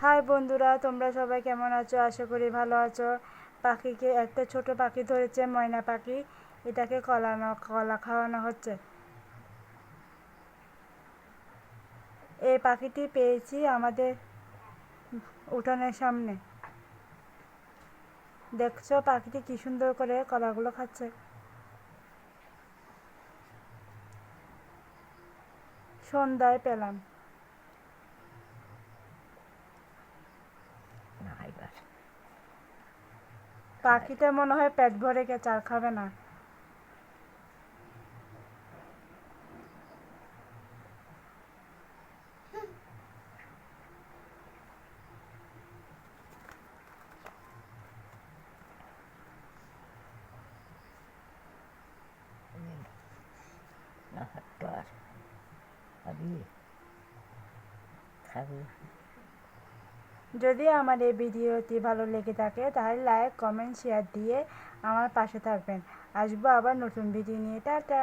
High বন্ধুরা, তোমরা সবাই কেমন আছো? আশা করি ভালো আছো। পাখিকে, একটা ছোট পাখি ধরেছে, ময়না পাখি। এটাকে কলানো কলা খাওয়ানো হচ্ছে। এই পাখিটি পেয়েছি আমাদের উঠানের সামনে। দেখছ পাখিটি কি সুন্দর করে কলাগুলো খাচ্ছে। সন্ধ্যায় পেলাম। না এবার পাখিটা মনে হয় পেট ভরে গেছে আর খাবে না। খাবি খাবি। যদি আমার এই ভিডিওটি ভালো লেগে থাকে, তাহলে লাইক কমেন্ট শেয়ার দিয়ে আমার পাশে থাকবেন। আসব আবার নতুন ভিডিও নিয়ে। টাটা!